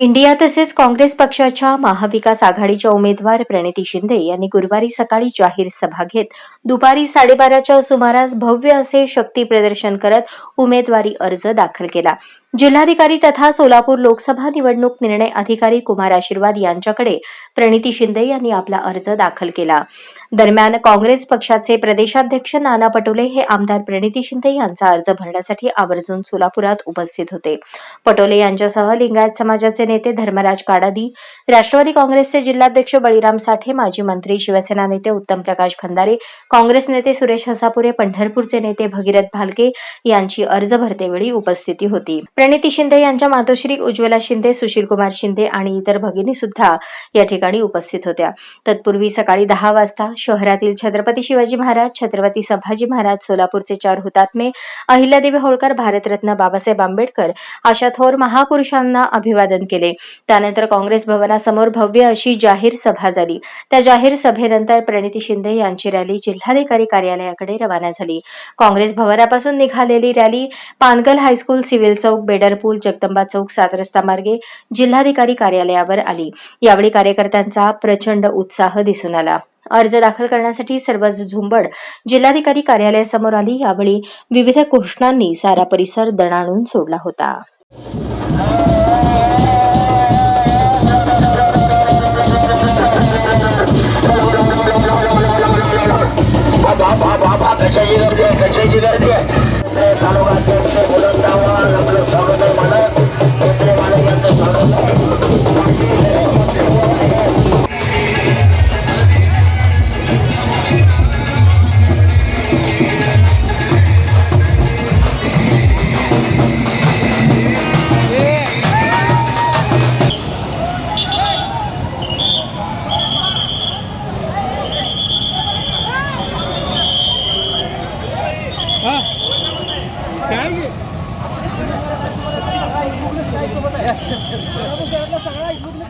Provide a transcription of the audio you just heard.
India तसेच काँग्रेस पक्षाच्या महाविकास आघाडीच्या उमेदवार प्रणिती शिंदे यांनी गुरुवारी सकाळी जाहीर सभा घेत दुपारी साडेबाराच्या सुमारास भव्य असे शक्ती प्रदर्शन करत उमेदवारी अर्ज दाखल केला. जिल्हाधिकारी तथा सोलापूर लोकसभा निवडणूक निर्णय अधिकारी कुमार आशीर्वाद यांच्याकडे प्रणिती शिंदे यांनी आपला अर्ज दाखल केला. दरम्यान काँग्रेस पक्षाचे प्रदेशाध्यक्ष नाना पटोले हे आमदार प्रणिती शिंदे यांचा अर्ज भरण्यासाठी आवर्जून सोलापुरात उपस्थित होते. पटोले यांच्यासह लिंगायत समाजाचे नेते धर्मराज काडादी राष्ट्रवादी काँग्रेसचे जिल्हाध्यक्ष बळीराम साठे माजी मंत्री शिवसेना नेते उत्तम प्रकाश खंदारे काँग्रेस नेते सुरेश हसापुरे पंढरपूरचे नेते भगीरथ भालके यांची अर्ज भरतेवेळी उपस्थिती होती. प्रणिती शिंदे यांच्या मातोश्री उज्ज्वला शिंदे सुशीलकुमार शिंदे आणि इतर भगिनी सुद्धा या ठिकाणी उपस्थित होत्या. तत्पूर्वी सकाळी दहा वाजता शहरातील छत्रपती शिवाजी महाराज छत्रपती संभाजी महाराज सोलापूरचे चार हुतात्मे अहिल्यादेवी होळकर भारतरत्न बाबासाहेब आंबेडकर अशा थोर महापुरुषांना अभिवादन केले. त्यानंतर काँग्रेस भवनासमोर भव्य अशी जाहीर सभा झाली. त्या जाहीर सभेनंतर प्रणिती शिंदे यांची रॅली जिल्हाधिकारी कार्यालयाकडे रवाना झाली. काँग्रेस भवनापासून निघालेली rally Pangal high school civil चौक बेडरपूल जगदंबा चौक सात रस्ता मार्गे जिल्हाधिकारी कार्यालयावर आली. यावेळी कार्यकर्त्यांचा प्रचंड उत्साह दिसून आला. अर्ज दाखल करण्यासाठी सर्वच झुंबड जिल्हाधिकारी कार्यालयासमोर आली. यावेळी विविध घोषणांनी सारा परिसर दणाणून सोडला होता. कशाची गर्दी आहे? कशाची गर्दी आहे? काय सगळा इकडून